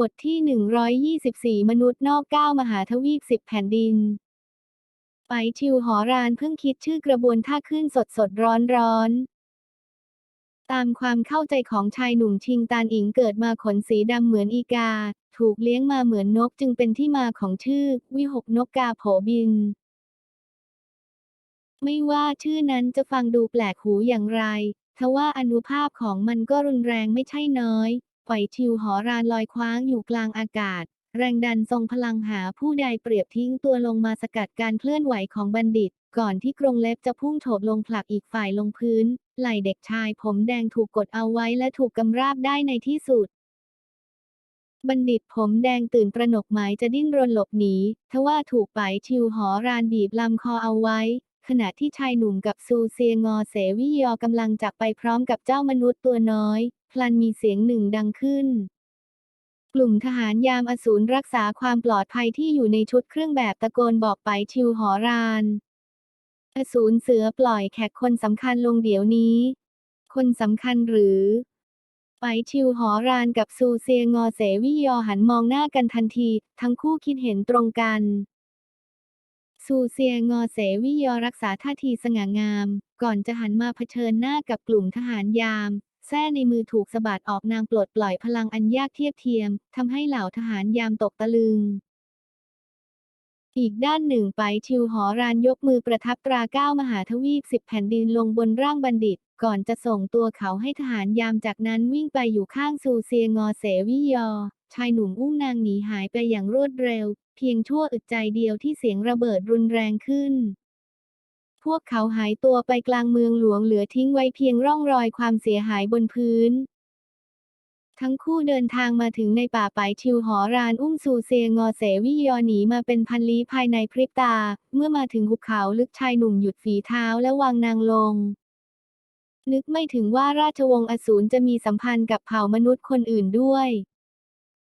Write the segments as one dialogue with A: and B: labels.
A: บทที่ 124 มนุษย์นอกเก้ามหาทวีปสิบแผ่นดิน ไปชิวหอรานเพิ่งคิดชื่อกระบวนท่าขึ้นสดสดร้อนร้อน ตามความเข้าใจของชายหนุ่มชิงตานอิงเกิดมาขนสีดำเหมือนอีกา ถูกเลี้ยงมาเหมือนนกจึงเป็นที่มาของชื่อ วิหกนกกาโผบิน ไม่ว่าชื่อนั้นจะฟังดูแปลกหูอย่างไรทว่าอนุภาพของมันก็รุนแรงไม่ใช่น้อย ปล่อยชิวหอรานลอยคว้างอยู่กลางอากาศ แรงดันทรงพลังหาผู้ใดเปรียบทิ้งตัวลงมาสกัดการเคลื่อนไหวของบัณฑิต ก่อนที่กรงเล็บจะพุ่งโฉบลงผลักอีกฝ่ายลงพื้น ไหล่เด็กชายผมแดงถูกกดเอาไว้และถูกกำราบได้ในที่สุดบัณฑิตผมแดงตื่นประหนกหมายจะดิ้นรนหลบหนี ทว่าถูกไปชิวหอรานบีบลำคอเอาไว้ ขณะที่ชายหนุ่มกับซูเซียงอเสวิยอกำลังจากไปพร้อมกับเจ้ามนุษย์ตัวน้อย พลันมีเสียงหนึ่งดังขึ้น กลุ่มทหารยามอสูรรักษาความปลอดภัยที่อยู่ในชุดเครื่องแบบตะโกนบอกไปชิวหอราน อสูรเสือปล่อยแขกคนสำคัญลงเดี๋ยวนี้ คนสำคัญหรือ ไปชิวหอรานกับซูเซียงอเสวิยอหันมองหน้ากันทันที ทั้งคู่คิดเห็นตรงกัน ซูเซียงอเสวิยอรักษาท่าทีสง่างาม ก่อนจะหันมาเผชิญหน้ากับกลุ่มทหารยาม แส้ในมือถูกสะบัดออกนางปลดปล่อยพลังอันยากเทียบเทียมทำให้เหล่าทหารยามตกตะลึง อีกด้านหนึ่งไปชิวหอรานยกมือประทับตราเก้ามหาทวีปสิบแผ่นดินลงบนร่างบัณฑิต ก่อนจะส่งตัวเขาให้ทหารยามจากนั้นวิ่งไปอยู่ข้างซูเซียงอเสวิยอ ชายหนุ่มอุ้มนางหนีหายไปอย่างรวดเร็ว เพียงชั่วอึดใจเดียวที่เสียงระเบิดรุนแรงขึ้น พวกเขาหายตัวไปกลางเมืองหลวงเหลือทิ้งไว้เพียงร่องรอยความเสียหายบนพื้น ทั้งคู่เดินทางมาถึงในป่าไปชิวหอรานอุ้มซูเซียงอเสวิยอหนีมาเป็นพันลี้ภายในพริบตา เมื่อมาถึงหุบเขาลึกชายหนุ่มหยุดฝีเท้าและวางนางลง นึกไม่ถึงว่าราชวงศ์อสูรจะมีสัมพันธ์กับเผ่ามนุษย์คนอื่นด้วย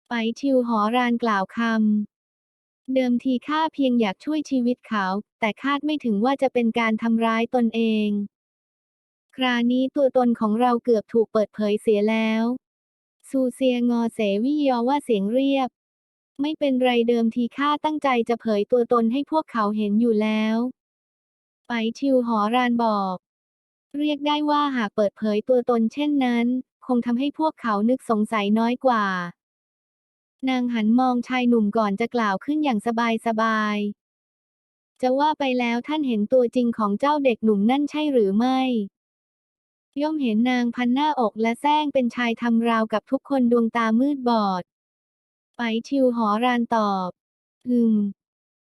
A: ไปชิวหอรานกล่าวคำ เดิมทีข้าเพียงอยากช่วยชีวิตเขา แต่คาดไม่ถึงว่าจะเป็นการทำร้ายตนเอง ครานี้ตัวตนของเราเกือบถูกเปิดเผยเสียแล้วซูเซียงอเสวิยอว่าเสียงเรียบ ไม่เป็นไรเดิมทีข้าตั้งใจจะเผยตัวตนให้พวกเขาเห็นอยู่แล้วไปชิวหอรานบอก เรียกได้ว่าหากเปิดเผยตัวตนเช่นนั้น คงทำให้พวกเขานึกสงสัยน้อยกว่า นางหันมองชายหนุ่มก่อนจะกล่าวขึ้นอย่างสบายสบายๆจะว่าไปแล้วท่านเห็นตัวจริงของเจ้าเด็กหนุ่มนั่นใช่หรือไม่ ย่อมเห็นนางพันหน้าอกและแซงเป็นชายทำราวกับทุกคนดวงตามืดบอด ไปชิวหอรานตอบอืม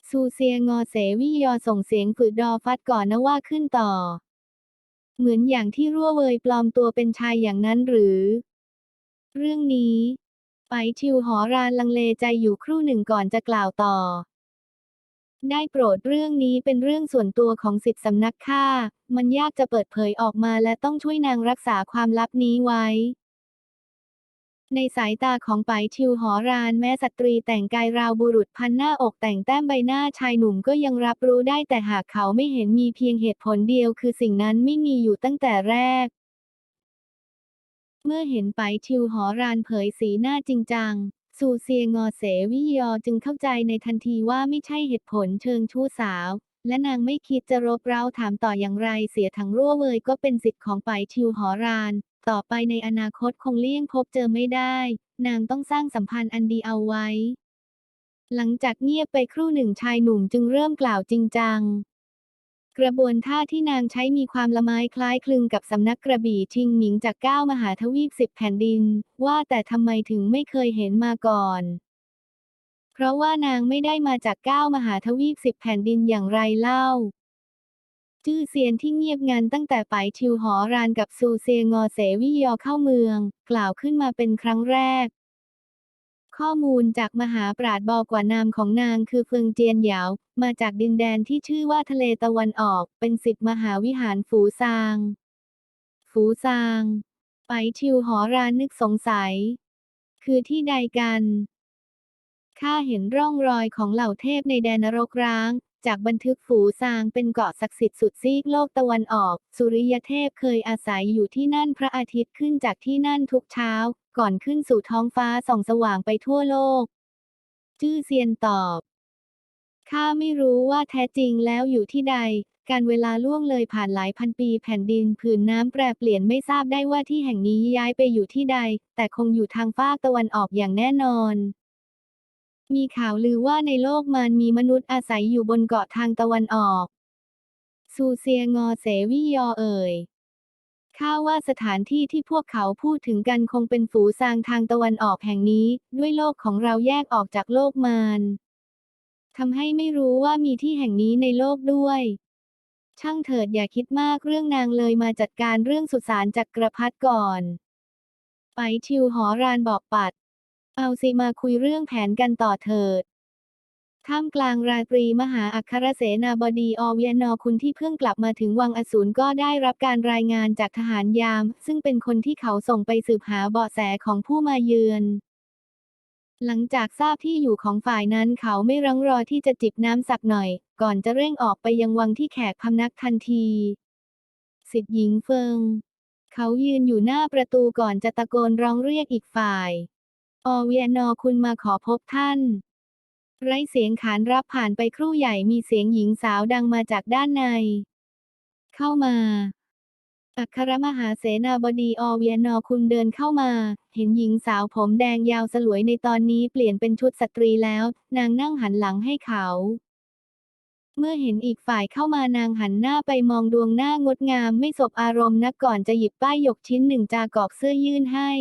A: ซูเซียงอเสวิยอส่งเสียงฝืดดอฟัดก่อนนะว่าขึ้นต่อ เหมือนอย่างที่รั่วเวยปลอมตัวเป็นชายอย่างนั้นหรือ เรื่องนี้ ไปชิวหอรานลังเลใจอยู่ครู่หนึ่งก่อนจะกล่าวต่อ ได้โปรดเรื่องนี้เป็นเรื่องส่วนตัวของสิทธิสำนักข้า มันยากจะเปิดเผยออกมาและต้องช่วยนางรักษาความลับนี้ไว้ ในสายตาของไปชิวหอรานแม้สตรีแต่งกายราวบุรุษพันหน้าอกแต่งแต้มใบหน้าชายหนุ่มก็ยังรับรู้ได้แต่หากเขาไม่เห็นมีเพียงเหตุผลเดียว คือสิ่งนั้นไม่มีอยู่ตั้งแต่แรก เมื่อเห็นไปชิวหอรานเผยสีหน้าจริงจังซูเซียงอเสวิยอจึงเข้าใจในทันทีว่าไม่ใช่เหตุผลเชิงชู้สาว และนางไม่คิดจะรบเร้าถามต่ออย่างไรเสียทั้งรั่วเวยก็เป็นสิทธิ์ของไปชิวหอราน ต่อไปในอนาคตคงเลี่ยงพบเจอไม่ได้ นางต้องสร้างสัมพันธ์อันดีเอาไว้ หลังจากเงียบไปครู่หนึ่งชายหนุ่มจึงเริ่มกล่าวจริงจัง กระบวนท่าที่นางใช้มีความละไม้คล้ายคลึงกับสำนักกระบี่ชิงหมิงจากเก้ามหาทวีปสิบแผ่นดิน ว่าแต่ทำไมถึงไม่เคยเห็นมาก่อน เพราะว่านางไม่ได้มาจากเก้ามหาทวีปสิบแผ่นดินอย่างไรเล่าชื่อเซียนที่เงียบงันตั้งแต่ไปชิวหอรานกับซูเซียงอเสวิยอเข้าเมือง กล่าวขึ้นมาเป็นครั้งแรก ข้อมูลจากมหาปราดบอกว่านามของนางคือเฟิงเจียนเหยามาจากดินแดนที่ชื่อว่าทะเลตะวันออก เป็นสิทธิ์มหาวิหารฝูซาง ฝูซาง ไปชิวหอรานนึกสงสัย คือที่ใดกันข้าเห็นร่องรอยของเหล่าเทพในแดนนรกร้าง จากบันทึกฝูซางเป็นเกาะศักดิ์สิทธิ์สุดซีกโลกตะวันออก สุริยเทพเคยอาศัยอยู่ที่นั่นพระอาทิตย์ขึ้นจากที่นั่นทุกเช้า ก่อนขึ้นสู่ท้องฟ้าส่องสว่างไปทั่วโลก จื้อเซียนตอบ ข้าไม่รู้ว่าแท้จริงแล้วอยู่ที่ใด การเวลาล่วงเลยผ่านหลายพันปีแผ่นดินผืนน้ำแปรเปลี่ยนไม่ทราบได้ว่าที่แห่งนี้ย้ายไปอยู่ที่ใด แต่คงอยู่ทางฟากตะวันออกอย่างแน่นอน มีข่าวลือว่าในโลกมันมีมนุษย์อาศัยอยู่บนเกาะทางตะวันออก ซูเซียงอเสวิยอเอ่ยข้าว่าสถานที่ที่พวกเขาพูดถึงกันคงเป็นฝูซางทางตะวันออกแห่งนี้ ด้วยโลกของเราแยกออกจากโลกมารทำให้ไม่รู้ว่ามีที่แห่งนี้ในโลกด้วย ช่างเถิดอย่าคิดมากเรื่องนางเลยมาจัดการเรื่องสุสานจักรพรรดิก่อน ไปชิวหอรานบอกปัด เอาสิมาคุยเรื่องแผนกันต่อเถิด ท่ามกลางราตรีมหาอัครเสนาบดีอวียนอคุณที่เพิ่งกลับมาถึงวังอสูรก็ได้รับการรายงานจากทหารยาม ซึ่งเป็นคนที่เขาส่งไปสืบหาเบาะแสของผู้มาเยือน หลังจากทราบที่อยู่ของฝ่ายนั้นเขาไม่รังรอที่จะจิบน้ำสักหน่อย ก่อนจะเร่งออกไปยังวังที่แขกพำนักทันทีสิทธิหญิงเฟิง เขายืนอยู่หน้าประตูก่อนจะตะโกนร้องเรียกอีกฝ่าย อเวียนอคุณมาขอพบท่าน ไร้เสียงขานรับผ่านไปครู่ใหญ่มีเสียงหญิงสาวดังมาจากด้านใน เข้ามา อัครมหาเสนาบดีอเวียนอคุณเดินเข้ามา เห็นหญิงสาวผมแดงยาวสลวยในตอนนี้เปลี่ยนเป็นชุดสตรีแล้ว นางนั่งหันหลังให้เขาเมื่อเห็นอีกฝ่ายเข้ามานางหันหน้าไปมองดวงหน้างดงามไม่สบอารมณ์นักก่อนจะหยิบป้ายหยกชิ้นหนึ่งจากอกเสื้อยื่นให้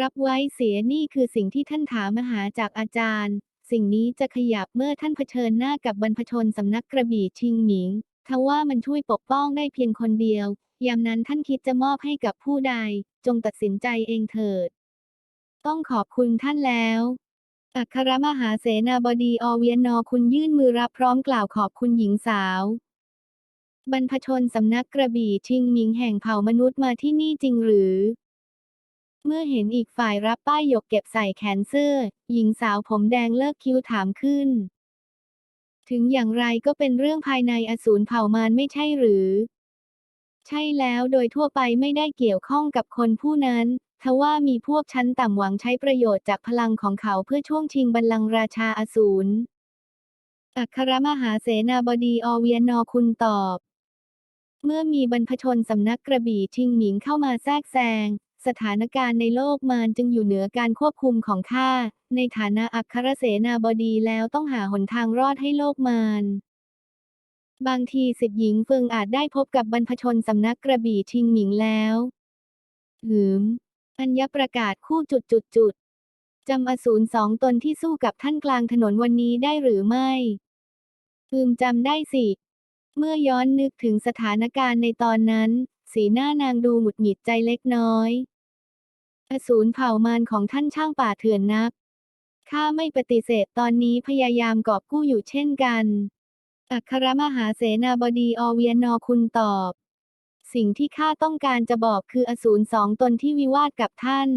A: รับไว้เสียนี่คือสิ่งที่ท่านถามมหาจากอาจารย์ สิ่งนี้จะขยับเมื่อท่านเผชิญหน้ากับบรรพชนสำนักกระบี่ชิงหมิงทว่ามันช่วยปกป้องได้เพียงคนเดียว ยามนั้นท่านคิดจะมอบให้กับผู้ใด จงตัดสินใจเองเถิด ต้องขอบคุณท่านแล้ว อัครมหาเสนาบดีอเวียนอคุณยื่นมือรับพร้อมกล่าวขอบคุณหญิงสาว บรรพชนสำนักกระบี่ชิงหมิงแห่งเผ่ามนุษย์มาที่นี่จริงหรือ เมื่อเห็นอีกฝ่ายรับป้ายหยกเก็บใส่แขนเสื้อ หญิงสาวผมแดงเลิกคิ้วถามขึ้น ถึงอย่างไรก็เป็นเรื่องภายในอสูรเผ่ามารไม่ใช่หรือ ใช่แล้วโดยทั่วไปไม่ได้เกี่ยวข้องกับคนผู้นั้นทว่ามีพวกชั้นต่ำหวังใช้ประโยชน์จากพลังของเขาเพื่อช่วงชิงบัลลังก์ราชาอสูร อัครมหาเสนาบดีอเวียนอคุณตอบ เมื่อมีบรรพชนสำนักกระบี่ชิงหมิงเข้ามาแทรกแซง สถานการณ์ในโลกมารจึงอยู่เหนือการควบคุมของข้า ในฐานะอัครเสนาบดีแล้วต้องหาหนทางรอดให้โลกมารบางทีสิทธิหญิงเฟิงอาจได้พบกับบรรพชนสำนักกระบี่ชิงหมิงแล้วหืม อัญญประกาศคู่จุดจุดจุดจำอสูรสองตนที่สู้กับท่านกลางถนนวันนี้ได้หรือไม่อืมจำได้สิ เมื่อย้อนนึกถึงสถานการณ์ในตอนนั้น สีหน้านางดูหงุดหงิดใจเล็กน้อย อสูรเผ่ามารของท่านช่างป่าเถื่อนนัก ข้าไม่ปฏิเสธตอนนี้พยายามกอบกู้อยู่เช่นกัน อัครมหาเสนาบดีอเวียนอคุณตอบ สิ่งที่ข้าต้องการจะบอกคืออสูรสองตนที่วิวาทกับท่าน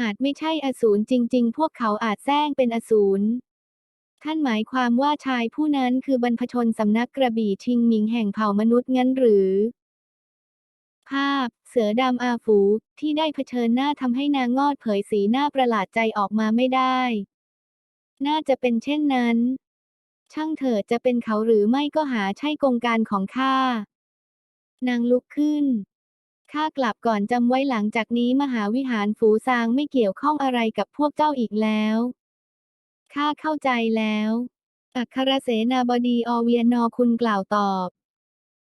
A: อาจไม่ใช่อสูรจริง ๆ พวกเขาอาจแซงเป็นอสูรท่านหมายความว่าชายผู้นั้นคือบรรพชนสำนักกระบี่ชิงหมิงแห่งเผ่ามนุษย์งั้นหรือ ภาพ เสือดำอาฝูที่ได้เผชิญหน้าทำให้นางงอดเผยสีหน้าประหลาดใจออกมาไม่ได้ น่าจะเป็นเช่นนั้น ช่างเถิดจะเป็นเขาหรือไม่ก็หาใช่กงการของข้า นางลุกขึ้น ข้ากลับก่อนจำไว้หลังจากนี้มหาวิหารฝูซางไม่เกี่ยวข้องอะไรกับพวกเจ้าอีกแล้ว ข้าเข้าใจแล้ว อัครเสนาบดีอเวียนอคุณกล่าวตอบ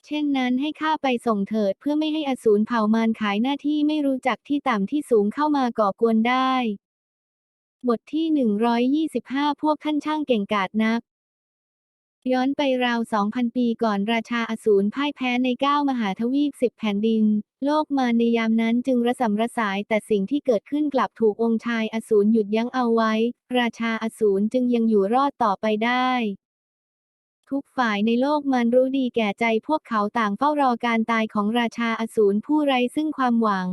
A: เช่นนั้นให้ข้าไปส่งเถิดเพื่อไม่ให้อสูรเผ่ามารขายหน้าที่ไม่รู้จักที่ต่ำที่สูงเข้ามาก่อกวนได้ บทที่ 125 พวกท่านช่างเก่งกาจนัก ย้อนไปราว 2,000 ปีก่อนราชาอสูรพ่ายแพ้ในเก้ามหาทวีปสิบแผ่นดิน โลกมารในยามนั้นจึงระสำระสายแต่สิ่งที่เกิดขึ้นกลับถูกองค์ชายอสูรหยุดยั้งเอาไว้ ราชาอสูรจึงยังอยู่รอดต่อไปได้ ทุกฝ่ายในโลกมารรู้ดีแก่ใจพวกเขาต่างเฝ้ารอการตายของราชาอสูรผู้ไร้ซึ่งความหวัง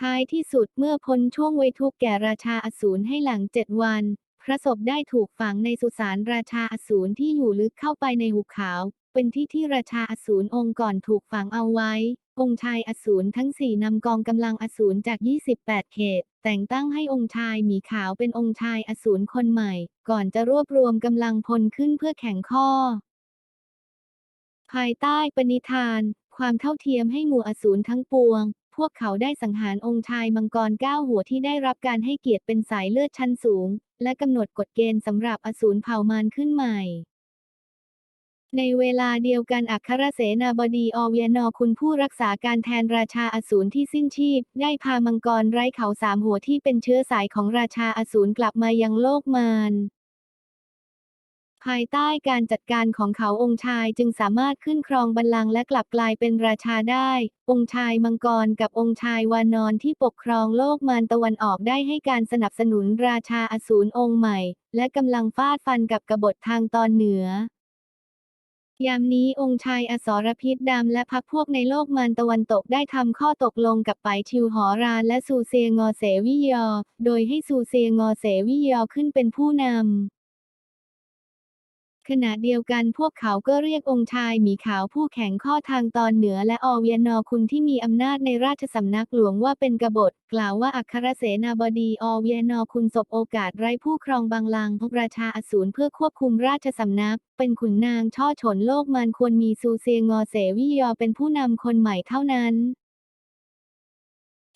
A: ท้ายที่สุดเมื่อพ้นช่วงไวทุกแก่ราชาอสูรให้หลังเจ็ดวัน พระศพได้ถูกฝังในสุสานราชาอสูรที่อยู่ลึกเข้าไปในหุบเขา เป็นที่ที่ราชาอสูรองค์ก่อนถูกฝังเอาไว้ องค์ชายอสูรทั้งสี่นำกองกำลังอสูรจาก 28 เขต แต่งตั้งให้องค์ชายหมีขาวเป็นองค์ชายอสูรคนใหม่ ก่อนจะรวบรวมกำลังพลขึ้นเพื่อแข่งข้อ ภายใต้ปณิธาน ความเท่าเทียมให้หมู่อสูรทั้งปวง พวกเขาได้สังหารองค์ชายมังกรเก้าหัวที่ได้รับการให้เกียรติเป็นสายเลือดชั้นสูง และกำหนดกฎเกณฑ์สำหรับอสูรเผ่ามารขึ้นใหม่ ในเวลาเดียวกันอัครเสนาบดีอเวียนอคุณผู้รักษาการแทนราชาอสูรที่สิ้นชีพ ได้พามังกรไร้เขาสามหัวที่เป็นเชื้อสายของราชาอสูรกลับมายังโลกมารภายใต้การจัดการของเขาองค์ชายจึงสามารถขึ้นครองบัลลังก์และกลับกลายเป็นราชาได้ องค์ชายมังกรกับองค์ชายวานอนที่ปกครองโลกมารตะวันออกได้ให้การสนับสนุนราชาอสูรองค์ใหม่ และกำลังฟาดฟันกับกบฏทางตอนเหนือ ยามนี้องค์ชายอสรพิษดำและพักพวกในโลกมันตะวันตกได้ทำข้อตกลงกับไปชิวหอรานและซูเซงอเสวิยอ โดยให้ซูเซงอเสวิยอขึ้นเป็นผู้นำ ขณะเดียวกันพวกเขาก็เรียกองค์ชายหมีขาวผู้แข็งข้อทางตอนเหนือและอเวียนอคุณที่มีอำนาจในราชสำนักหลวงว่าเป็นกบฏ กล่าวว่าอัครเสนาบดีอเวียนอคุณสบโอกาสไร้ผู้ครองบังลังก์ราชาอสูรเพื่อควบคุมราชสำนัก เป็นขุนนางช่อฉนโลกมันควรมีซูเซงอเสวิยอเป็นผู้นำคนใหม่เท่านั้น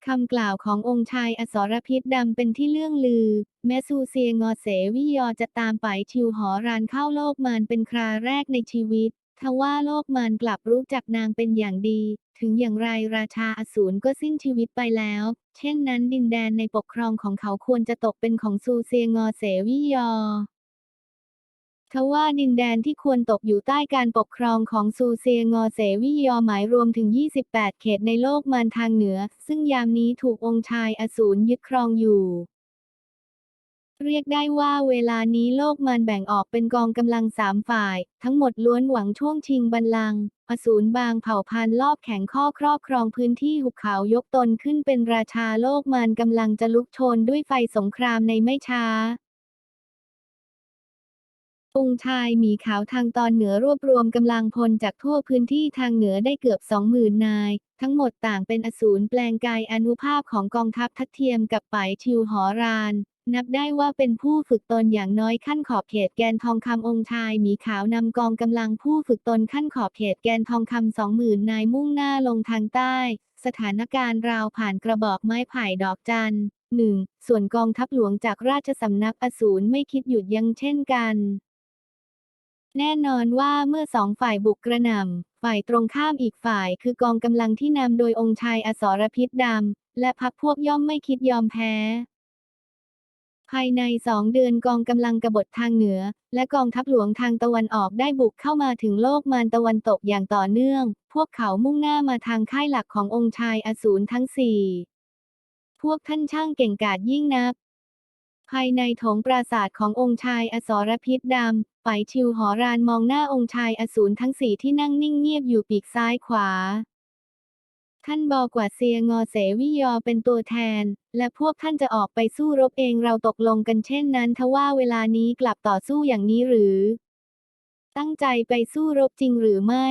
A: คำกล่าวขององค์ชายอสรพิษดำเป็นที่เลื่องลือ แม้ซูเซียงอเสวิยอจะตามไปชิวหอรานเข้าโลกมารเป็นคราแรกในชีวิต ทว่าโลกมารกลับรู้จักนางเป็นอย่างดี ถึงอย่างไรราชาอสูรก็สิ้นชีวิตไปแล้ว เช่นนั้นดินแดนในปกครองของเขาควรจะตกเป็นของซูเซียงอเสวิยอ ทว่าดินแดนที่ควรตกอยู่ใต้การปกครองของซูเซียงอเสวิยอหมายรวมถึง 28 เขตในโลกมารทางเหนือ ซึ่งยามนี้ถูกองค์ชายอสูรยึดครองอยู่ เรียกได้ว่าเวลานี้โลกมารแบ่งออกเป็นกองกำลังสามฝ่าย ทั้งหมดล้วนหวังช่วงชิงบัลลังก์อสูรบางเผ่าพันธุ์รอบแข็งข้อครอบครองพื้นที่หุบเขายกตนขึ้นเป็นราชาโลกมารกำลังจะลุกโชนด้วยไฟสงครามในไม่ช้า องค์ชายหมีขาวทางตอนเหนือรวบรวมกำลังพลจากทั่วพื้นที่ทางเหนือได้เกือบสองหมื่นนาย ทั้งหมดต่างเป็นอสูรแปลงกายอนุภาพของกองทัพทัดเทียมกับไปชิวหอราน นับได้ว่าเป็นผู้ฝึกตนอย่างน้อยขั้นขอบเขตแกนทองคำองค์ชายหมีขาวนำกองกำลังผู้ฝึกตนขั้นขอบเขตแกนทองคำสองหมื่นนายมุ่งหน้าลงทางใต้ สถานการณ์ราวผ่านกระบอกไม้ไผ่ดอกจันหนึ่งส่วนกองทัพหลวงจากราชสำนักอสูรไม่คิดหยุดยั้งเช่นกัน แน่นอนว่าเมื่อสองฝ่ายบุกกระหน่ำฝ่ายตรงข้ามอีกฝ่ายคือกองกำลังที่นำโดยองค์ชายอสรพิษดำ และพักพวกย่อมไม่คิดยอมแพ้ ภายในสองเดือนกองกำลังกบฏทางเหนือ และกองทัพหลวงทางตะวันออกได้บุกเข้ามาถึงโลกมารตะวันตกอย่างต่อเนื่อง พวกเขามุ่งหน้ามาทางค่ายหลักขององค์ชายอสูรทั้งสี่พวกท่านช่างเก่งกาจยิ่งนัก ภายในโถงปราสาทขององค์ชายอสรพิษดำ ไปชิวหอรานมองหน้าองค์ชายอสูรทั้งสี่ที่นั่งนิ่งเงียบอยู่ปีกซ้ายขวา ท่านบอกว่าเซียงอเสวิยอเป็นตัวแทน และพวกท่านจะออกไปสู้รบเองเราตกลงกันเช่นนั้นทว่าเวลานี้กลับต่อสู้อย่างนี้หรือ ตั้งใจไปสู้รบจริงหรือไม่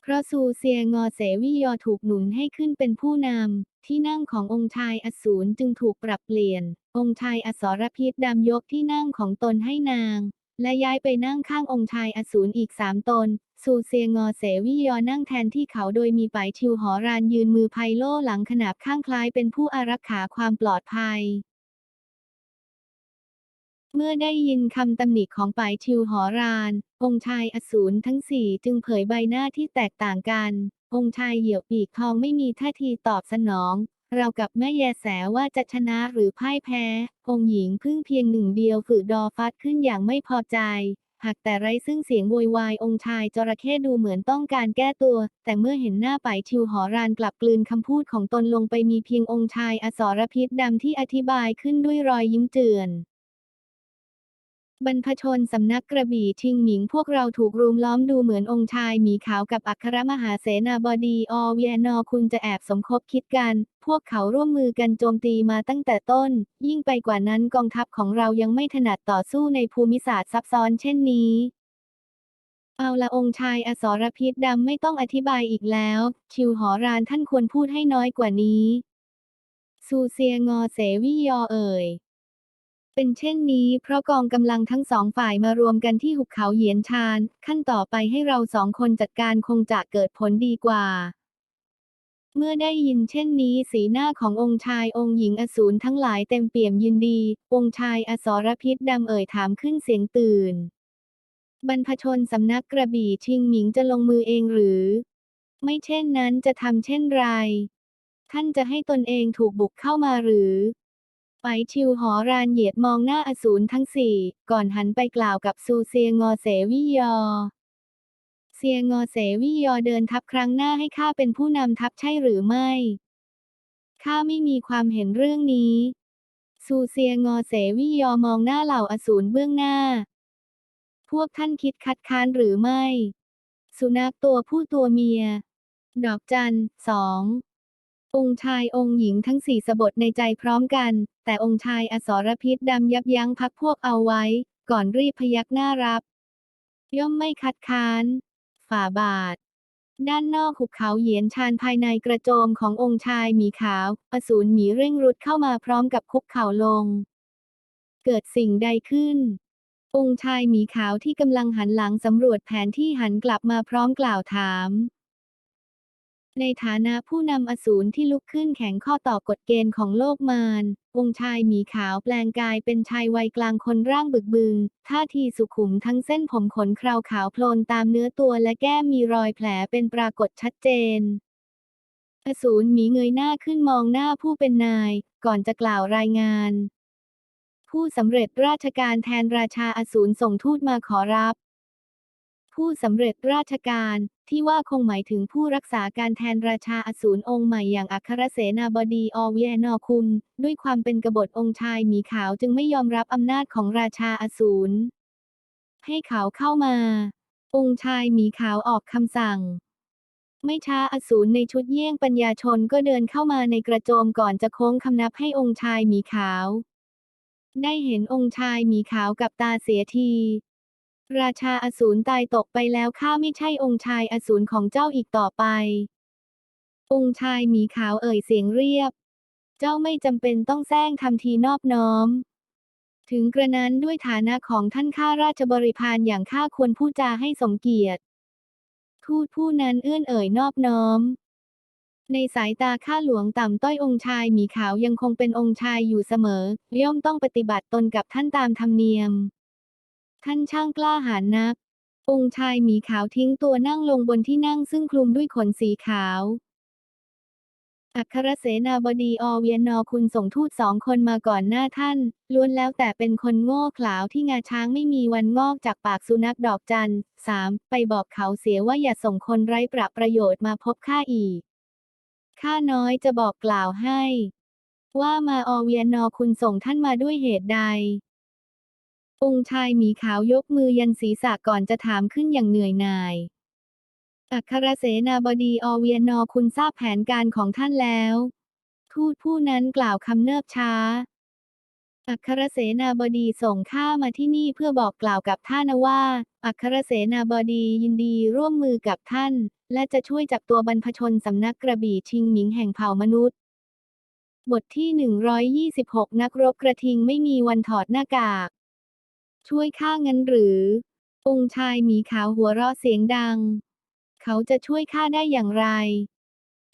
A: เพราะซูเซียงอเสวิยอถูกหนุนให้ขึ้นเป็นผู้นำ ที่นั่งขององค์ชายอสูรจึงถูกปรับเปลี่ยน องค์ชายอสรพิษดำยกที่นั่งของตนให้นาง และย้ายไปนั่งข้างองค์ชายอสูรอีกสามตนซูเซียงอเสวิยอนั่งแทนที่เขาโดยมีไปชิวหอรานยืนมือไพโลหลังขนาบข้างคล้ายเป็นผู้อารักขาความปลอดภัยเมื่อได้ยินคำตำหนิของป่ายชิวหอราน องค์ชายอสูรทั้งสี่จึงเผยใบหน้าที่แตกต่างกัน องค์ชายเหี่ยวปีกทองไม่มีท่าทีตอบสนอง เรากับแม่แยแสว่าจะชนะหรือพ่ายแพ้ องค์หญิงพึ่งเพียงหนึ่งเดียวฝืดดอฟัดขึ้นอย่างไม่พอใจหากแต่ไร้ซึ่งเสียงโวยวายองค์ชายจระเข้ดูเหมือนต้องการแก้ตัว แต่เมื่อเห็นหน้าไปชิวหอรานกลับกลืนคำพูดของตนลงไปมีเพียงองค์ชายอสรพิษดำที่อธิบายขึ้นด้วยรอยยิ้มเจือน บรรพชนสำนักกระบี่ชิงหมิงพวกเราถูกรุมล้อมดูเหมือนองค์ชายหมีขาวกับอัครมหาเสนาบดีอเวียนอคุณจะแอบสมคบคิดกัน พวกเขาร่วมมือกันโจมตีมาตั้งแต่ต้น ยิ่งไปกว่านั้นกองทัพของเรายังไม่ถนัดต่อสู้ในภูมิศาสตร์ซับซ้อนเช่นนี้เอาละองค์ชายอสรพิษดำไม่ต้องอธิบายอีกแล้ว ชิวหอรานท่านควรพูดให้น้อยกว่านี้ ซูเซียงอเสวิยอเอ่ย เป็นเช่นนี้ เพราะกองกำลังทั้งสองฝ่ายมารวมกันที่หุบเขาเหยียนชาน ขั้นต่อไปให้เราสองคนจัดการคงจะเกิดผลดีกว่าเมื่อได้ยินเช่นนี้สีหน้าขององค์ชายองค์หญิงอสูรทั้งหลายเต็มเปี่ยมยินดี องค์ชายอสรพิษดำเอ่ยถามขึ้นเสียงตื่น บรรพชนสำนักกระบี่ชิงหมิงจะลงมือเองหรือ ไม่เช่นนั้นจะทำเช่นไร ท่านจะให้ตนเองถูกบุกเข้ามาหรือ ไปชิวหอรานเหยียดมองหน้าอสูรทั้งสี่ ก่อนหันไปกล่าวกับซูเซียงอเสวิยอ เซียงอเสวิยอเดินทัพครั้งหน้าให้ข้าเป็นผู้นำทัพใช่หรือไม่ ข้าไม่มีความเห็นเรื่องนี้ ซูเซียงอเสวิยอมองหน้าเหล่าอสูรเบื้องหน้า พวกท่านคิดคัดค้านหรือไม่ สุนัขตัวผู้ตัวเมีย ดอกจันสอง องค์ชายองค์หญิงทั้งสี่สะบดในใจพร้อมกัน แต่องค์ชายอสรพิษดำยับยั้งพักพวกเอาไว้ ก่อนรีบพยักหน้ารับ ย่อมไม่คัดค้าน ฝ่าบาท ด้านนอกหุบเขาเหยียนชานภายในกระโจมขององค์ชายหมีขาวอสูรหมีเร่งรุดเข้ามาพร้อมกับคุกเข่าลง เกิดสิ่งใดขึ้น องค์ชายหมีขาวที่กำลังหันหลังสำรวจแผนที่หันกลับมาพร้อมกล่าวถาม ในฐานะผู้นำอสูรที่ลุกขึ้นแข็งข้อต่อกฎเกณฑ์ของโลกมารองค์ชายหมีขาวแปลงกายเป็นชายวัยกลางคนร่างบึกบึง ท่าทีสุขุมทั้งเส้นผมขนคราวขาวโพลนตามเนื้อตัวและแก้มมีรอยแผลเป็นปรากฏชัดเจน อสูรหมีเงยหน้าขึ้นมองหน้าผู้เป็นนาย ก่อนจะกล่าวรายงาน ผู้สำเร็จราชการแทนราชาอสูรส่งทูตมาขอรับ ผู้สำเร็จราชการ ที่ว่าคงหมายถึงผู้รักษาการแทนราชาอสูรองค์ใหม่อย่างอัครเสนาบดีอเวียนอคุมด้วยความเป็นกบฏองค์ชายหมีขาวจึงไม่ยอมรับอำนาจของราชาอสูรให้เขาเข้ามา องค์ชายหมีขาวออกคำสั่ง ไม่ช้าอสูรในชุดเยี่ยงปัญญาชนก็เดินเข้ามาในกระโจมก่อนจะโค้งคำนับให้องค์ชายหมีขาว ได้เห็นองค์ชายหมีขาวกับตาเสียที ราชาอสูรตายตกไปแล้วข้าไม่ใช่องค์ชายอสูรของเจ้าอีกต่อไป องค์ชายหมีขาวเอ่ยเสียงเรียบ เจ้าไม่จำเป็นต้องแซงทำทีนอบน้อม ถึงกระนั้นด้วยฐานะของท่านข้าราชบริพารอย่างข้าควรพูดจาให้สมเกียรติ ทูตผู้นั้นเอื้อนเอ่ยนอบน้อม ในสายตาข้าหลวงต่ำต้อยองค์ชายหมีขาวยังคงเป็นองค์ชายอยู่เสมอ ย่อมต้องปฏิบัติตนกับท่านตามธรรมเนียม ท่านช่างกล้าหาญนัก องค์ชายหมีขาวทิ้งตัวนั่งลงบนที่นั่งซึ่งคลุมด้วยขนสีขาว อัครเสนาบดีอเวียนนอคุณส่งทูตสองคนมาก่อนหน้าท่าน ล้วนแล้วแต่เป็นคนโง่เขลาที่งาช้างไม่มีวันงอกจากปากสุนัขดอกจันสามไปบอกเขาเสียว่าอย่าส่งคนไร้ประประโยชน์มาพบข้าอีกข้าน้อยจะบอกกล่าวให้ ว่ามาอเวียนนอคุณส่งท่านมาด้วยเหตุใด องค์ชายหมีขาวยกมือยันศีรษะก่อนจะถามขึ้นอย่างเหนื่อยหน่าย อัครเสนาบดีอเวียนนอคุณทราบแผนการของท่านแล้ว ทูตผู้นั้นกล่าวคำเนิบช้า อัครเสนาบดีส่งข้ามาที่นี่เพื่อบอกกล่าวกับท่านว่า อัครเสนาบดียินดีร่วมมือกับท่าน และจะช่วยจับตัวบรรพชนสำนักกระบี่ชิงหมิงแห่งเผ่ามนุษย์ บทที่ 126 นักรบกระทิงไม่มีวันถอดหน้ากาก ช่วยข้างั้นหรือ องค์ชายหมีขาวหัวเราะเสียงดัง เขาจะช่วยข้าได้อย่างไร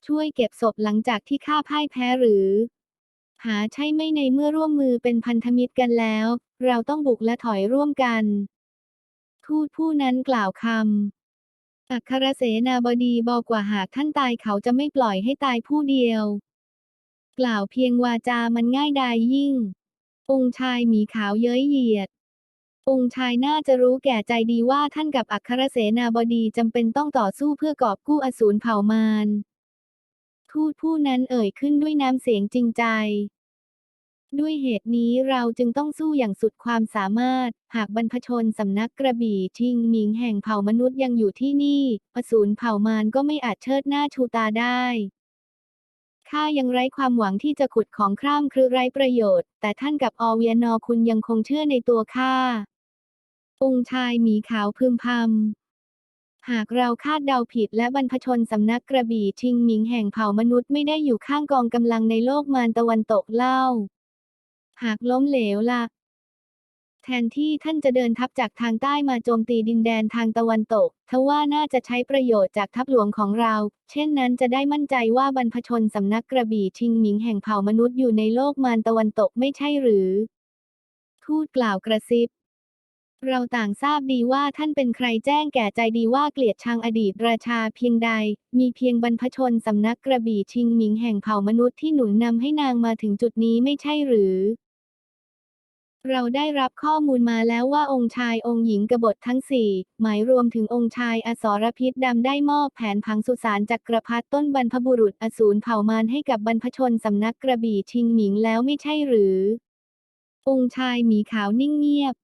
A: ช่วยเก็บศพหลังจากที่ข้าพ่ายแพ้หรือ หาใช่ไม่ในเมื่อร่วมมือเป็นพันธมิตรกันแล้ว เราต้องบุกและถอยร่วมกัน ทูตผู้นั้นกล่าวคำอัครเสนาบดีบอกว่าหากท่านตายเขาจะไม่ปล่อยให้ตายผู้เดียว กล่าวเพียงวาจามันง่ายดายยิ่ง องค์ชายหมีขาวเย้ยเหยียด องค์ชายน่าจะรู้แก่ใจดีว่าท่านกับอัครเสนาบดีจำเป็นต้องต่อสู้เพื่อกอบกู้อสูรเผ่ามารทูตผู้นั้นเอ่ยขึ้นด้วยน้ำเสียงจริงใจ ด้วยเหตุนี้เราจึงต้องสู้อย่างสุดความสามารถ หากบรรพชนสำนักกระบี่ชิงหมิงแห่งเผ่ามนุษย์ยังอยู่ที่นี่ อสูรเผ่ามารก็ไม่อาจเชิดหน้าชูตาได้ข้ายังไร้ความหวังที่จะขุดของคร่ำคือไร้ประโยชน์ แต่ท่านกับอเวียนอคุณยังคงเชื่อในตัวข้า องค์ชายหมีขาวพึมพำ หากเราคาดเดาผิดและบรรพชนสำนักกระบี่ชิงหมิงแห่งเผ่ามนุษย์ไม่ได้อยู่ข้างกองกำลังในโลกมารตะวันตกเล่า หากล้มเหลวล่ะ แทนที่ท่านจะเดินทัพจากทางใต้มาโจมตีดินแดนทางตะวันตกทว่าน่าจะใช้ประโยชน์จากทัพหลวงของเรา เช่นนั้นจะได้มั่นใจว่าบรรพชนสำนักกระบี่ชิงหมิงแห่งเผ่ามนุษย์อยู่ในโลกมารตะวันตกไม่ใช่หรือทูตกล่าวกระซิบ เราต่างทราบดีว่าท่านเป็นใครแจ้งแก่ใจดีว่าเกลียดชังอดีตราชาเพียงใด มีเพียงบรรพชนสำนักกระบี่ชิงหมิงแห่งเผ่ามนุษย์ที่หนุนนำให้นางมาถึงจุดนี้ไม่ใช่หรือเราได้รับข้อมูลมาแล้วว่าองค์ชายองค์หญิงกบฏทั้งสี่หมายรวมถึงองค์ชายอสรพิษดำได้มอบแผนพังสุสานจักรพรรดิต้นบรรพบุรุษอสูรเผ่ามารให้กับบรรพชนสำนักกระบี่ชิงหมิงแล้วไม่ใช่หรือ องค์ชายหมีขาวนิ่งเงียบ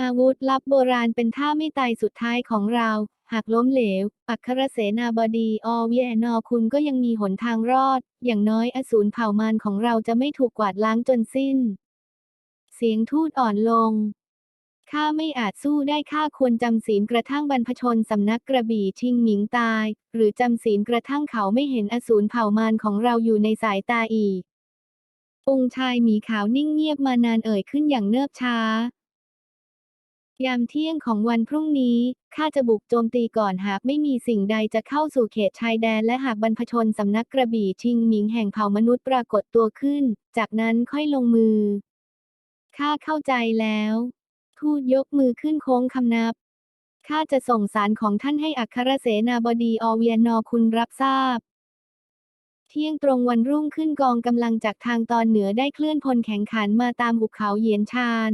A: อาวุธลับโบราณเป็นท่าไม่ตายสุดท้ายของเรา หากล้มเหลวอัครเสนาบดีอเวียนอคุณก็ยังมีหนทางรอด อย่างน้อยอสูรเผ่ามารของเราจะไม่ถูกกวาดล้างจนสิ้น เสียงทูตอ่อนลง ข้าไม่อาจสู้ได้ข้าควรจำศีลกระทั่งบรรพชนสำนักกระบี่ชิงหมิงตาย หรือจำศีลกระทั่งเขาไม่เห็นอสูรเผ่ามารของเราอยู่ในสายตาอีก องค์ชายหมีขาวนิ่งเงียบมานานเอ่ยขึ้นอย่างเนิบช้า ยามเที่ยงของวันพรุ่งนี้ ข้าจะบุกโจมตีก่อนหากไม่มีสิ่งใดจะเข้าสู่เขตชายแดนและหากบรรพชนสำนักกระบี่ชิงหมิงแห่งเผ่ามนุษย์ปรากฏตัวขึ้น จากนั้นค่อยลงมือ ข้าเข้าใจแล้ว ทูตยกมือขึ้นโค้งคำนับ ข้าจะส่งสารของท่านให้อัครเสนาบดีอเวียนอคุณรับทราบ เที่ยงตรงวันรุ่งขึ้นกองกำลังจากทางตอนเหนือได้เคลื่อนพลแข่งขันมาตามหุบเขาเหยียนชาน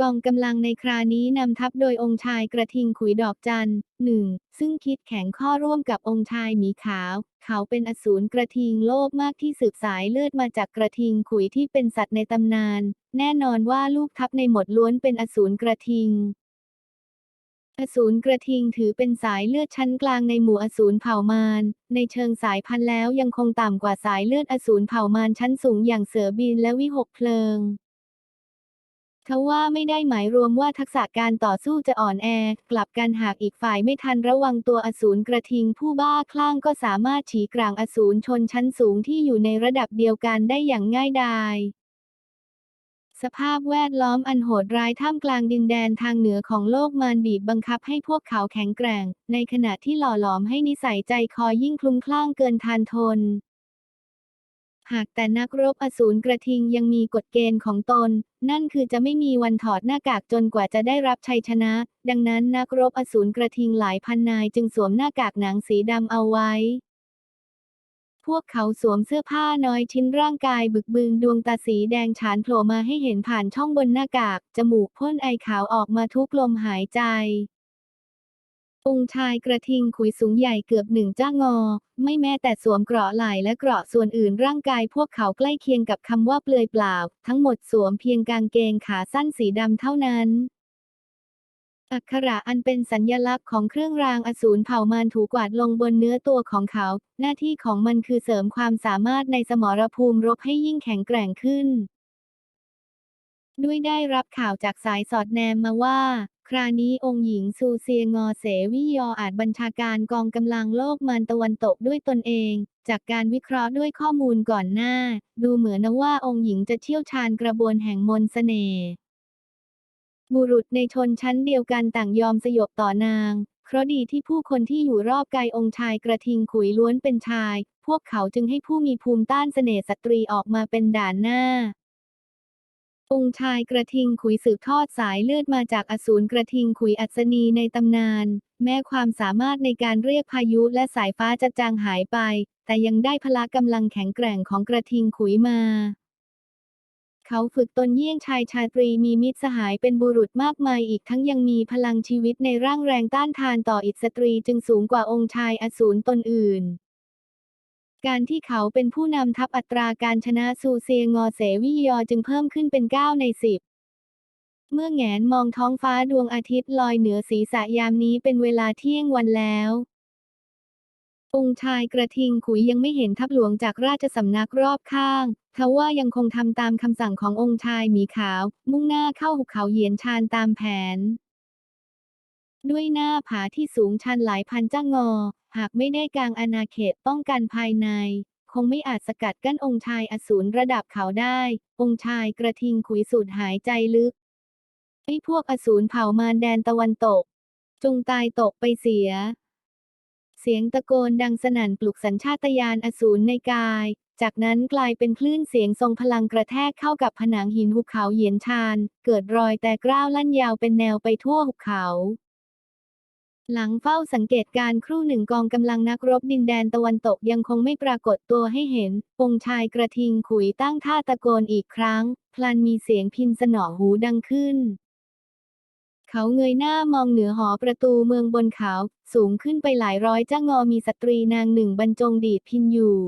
A: กองกำลังในครานี้นำทัพโดยองค์ชายกระทิงขุยดอกจันหนึ่งซึ่งคิดแข่งข้อร่วมกับองค์ชายหมีขาว เขาเป็นอสูรกระทิงโลภมากที่สืบสายเลือดมาจากกระทิงขุยที่เป็นสัตว์ในตำนาน แน่นอนว่าลูกทัพในหมดล้วนเป็นอสูรกระทิง อสูรกระทิงถือเป็นสายเลือดชั้นกลางในหมู่อสูรเผ่ามาร ในเชิงสายพันธุ์แล้วยังคงต่ำกว่าสายเลือดอสูรเผ่ามารชั้นสูงอย่างเสือบินและวิหกเพลิง ทว่าไม่ได้หมายรวมว่าทักษะการต่อสู้จะอ่อนแอ กลับกันหากอีกฝ่ายไม่ทันระวังตัวอสูรกระทิงผู้บ้าคลั่งก็สามารถฉีกลางอสูรชนชั้นสูงที่อยู่ในระดับเดียวกันได้อย่างง่ายดายสภาพแวดล้อมอันโหดร้ายท่ามกลางดินแดนทางเหนือของโลกมารบีบบังคับให้พวกเขาแข็งแกร่ง ในขณะที่หล่อหลอมให้นิสัยใจคอยิ่งคลุ้มคลั่งเกินทานทน หากแต่นักรบอสูรกระทิงยังมีกฎเกณฑ์ของตน นั่นคือจะไม่มีวันถอดหน้ากากจนกว่าจะได้รับชัยชนะ ดังนั้นนักรบอสูรกระทิงหลายพันนายจึงสวมหน้ากากหนังสีดำเอาไว้ พวกเขาสวมเสื้อผ้าน้อยชิ้นร่างกายบึกบึนดวงตาสีแดงฉานโผล่มาให้เห็นผ่านช่องบนหน้ากาก จมูกพ่นไอขาวออกมาทุกลมหายใจ องค์ชายกระทิงขุยสูงใหญ่เกือบหนึ่งจ้างอ ไม่แม้แต่สวมเกราะไหล่และเกราะส่วนอื่นร่างกายพวกเขาใกล้เคียงกับคำว่าเปลือยเปล่า ทั้งหมดสวมเพียงกางเกงขาสั้นสีดำเท่านั้น อักขระอันเป็นสัญญลักษณ์ของเครื่องรางอสูรเผ่ามารถูกกวาดลงบนเนื้อตัวของเขา หน้าที่ของมันคือเสริมความสามารถในสมรภูมิรบให้ยิ่งแข็งแกร่งขึ้น ด้วยได้รับข่าวจากสายสอดแนมมาว่า รานี้องค์หญิงซูเซียงอเสวิยออาจบัญชาการกองกำลังโลกมารตะวันตกด้วยตนเอง จากการวิเคราะห์ด้วยข้อมูลก่อนหน้า ดูเหมือนนะว่าองค์หญิงจะเชี่ยวชาญกระบวนแห่งมนต์เสน่ห์บุรุษในชนชั้นเดียวกันต่างยอมสยบต่อนาง เพราะดีที่ผู้คนที่อยู่รอบกายองค์ชายกระทิงขุยล้วนเป็นชาย พวกเขาจึงให้ผู้มีภูมิต้านเสน่ห์สตรีออกมาเป็นด่านหน้า องค์ชายกระทิงขุยสืบทอดสายเลือดมาจากอสูรกระทิงขุยอัศนีในตำนาน แม้ความสามารถในการเรียกพายุและสายฟ้าจะจางหายไป แต่ยังได้พละกำลังแข็งแกร่งของกระทิงขุยมา เขาฝึกตนเยี่ยงชายชาตรีมีมิตรสหายเป็นบุรุษมากมายอีกทั้งยังมีพลังชีวิตในร่างแรงต้านทานต่ออิสตรีจึงสูงกว่าองค์ชายอสูรตนอื่น การที่เขาเป็นผู้นำทัพอัตราการชนะซูเซียงอเสวิยอจึงเพิ่มขึ้นเป็น 9 ใน 10 เมื่อแงนมองท้องฟ้าดวงอาทิตย์ลอยเหนือศีรษะยามนี้เป็นเวลาเที่ยงวันแล้ว องค์ชายกระทิงขุยยังไม่เห็นทัพหลวงจากราชสำนักรอบข้างทว่ายังคงทำตามคำสั่งขององค์ชายหมีขาว มุ่งหน้าเข้าหุบเขาเหยียนชานตามแผนด้วยหน้าผาที่สูงชันหลายพันจ้างอ หากไม่ได้กางอาณาเขตป้องกันภายใน คงไม่อาจสกัดกั้นองค์ชายอสูรระดับเขาได้ องค์ชายกระทิงขุยสูดหายใจลึกไอ้พวกอสูรเผ่ามารแดนตะวันตก จงตายตกไปเสีย เสียงตะโกนดังสนั่นปลุกสัญชาตญาณอสูรในกาย จากนั้นกลายเป็นคลื่นเสียงทรงพลังกระแทกเข้ากับผนังหินหุบเขาเหยียนชาน เกิดรอยแต่กร้าวลั่นยาวเป็นแนวไปทั่วหุบเขา หลังเฝ้าสังเกตการครู่หนึ่งกองกำลังนักรบดินแดนตะวันตกยังคงไม่ปรากฏตัวให้เห็น องชายกระทิงขุยตั้งท่าตะโกนอีกครั้ง พลันมีเสียงพินสนอหูดังขึ้น เขาเงยหน้ามองเหนือหอประตูเมืองบนเขา สูงขึ้นไปหลายร้อยจ้างอมีสตรีนางหนึ่งบรรจงดีดพินอยู่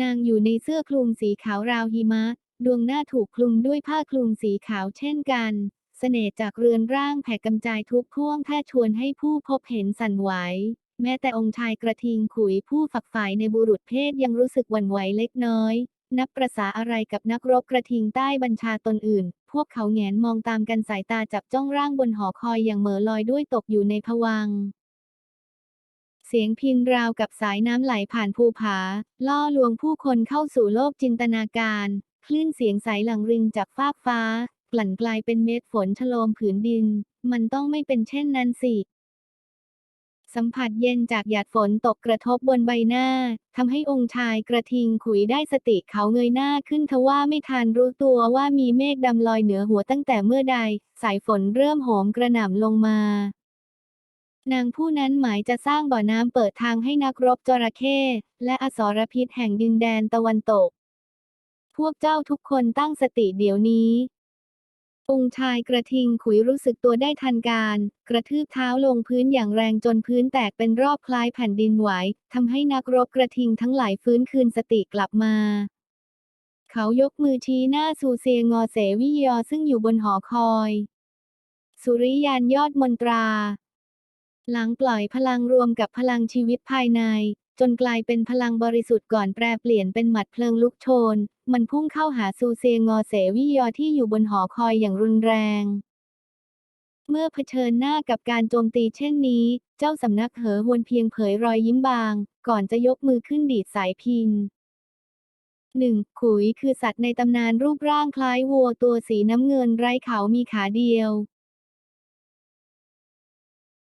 A: นางอยู่ในเสื้อคลุมสีขาวราวหิมะ ดวงหน้าถูกคลุมด้วยผ้าคลุมสีขาวเช่นกัน เสน่ห์จากเรือนร่างแผ่กำจายทุกพ่วงแท้ชวนให้ผู้พบเห็นสั่นไหวแม้แต่องค์ชายกระทิงขุยผู้ฝักใฝ่ในบุรุษเพศยังรู้สึกหวั่นไหวเล็กน้อย นับประษาอะไรกับนักรบกระทิงใต้บัญชาตนอื่น พวกเขาแงนมองตามกันสายตาจับจ้องร่างบนหอคอยอย่างเหม่อลอยด้วยตกอยู่ในภวังเสียงพินราวกับสายน้ำไหลผ่านภูผา ล่อลวงผู้คนเข้าสู่โลกจินตนาการ คลื่นเสียงใสหลังริงจากฟากฟ้า กลั่นกลายเป็นเม็ดฝนชโลมผืนดิน มันต้องไม่เป็นเช่นนั้นสิสัมผัสเย็นจากหยาดฝนตกกระทบบนใบหน้าทำให้องค์ชายกระทิงขุยได้สติเขาเงยหน้าขึ้นทว่าไม่ทันรู้ตัวว่ามีเมฆดำลอยเหนือหัวตั้งแต่เมื่อใด สายฝนเริ่มโหมกระหน่ำลงมา นางผู้นั้นหมายจะสร้างบ่อน้ำเปิดทางให้นักรบจระเข้และอสรพิษแห่งดินแดนตะวันตก พวกเจ้าทุกคนตั้งสติเดี๋ยวนี้ องค์ชายกระทิงขุยรู้สึกตัวได้ทันการ กระทืบเท้าลงพื้นอย่างแรงจนพื้นแตกเป็นรอบคล้ายแผ่นดินไหวทำให้นักรบกระทิงทั้งหลายฟื้นคืนสติกลับมา เขายกมือชี้หน้าซูเซียงอเสวิยอซึ่งอยู่บนหอคอย สุริยานยอดมนตรา หลังปล่อยพลังรวมกับพลังชีวิตภายใน จนกลายเป็นพลังบริสุทธิ์ก่อนแปรเปลี่ยนเป็นหมัดเพลิงลุกโชน มันพุ่งเข้าหาซูเซงอเสวิยอที่อยู่บนหอคอยอย่างรุนแรง เมื่อเผชิญหน้ากับการโจมตีเช่นนี้ เจ้าสำนักเหอหวนเพียงเผยรอยยิ้มบาง ก่อนจะยกมือขึ้นดีดสายพินหนึ่งขุยคือสัตว์ในตำนานรูปร่างคล้ายวัวตัวสีน้ำเงินไร้เขามีขาเดียว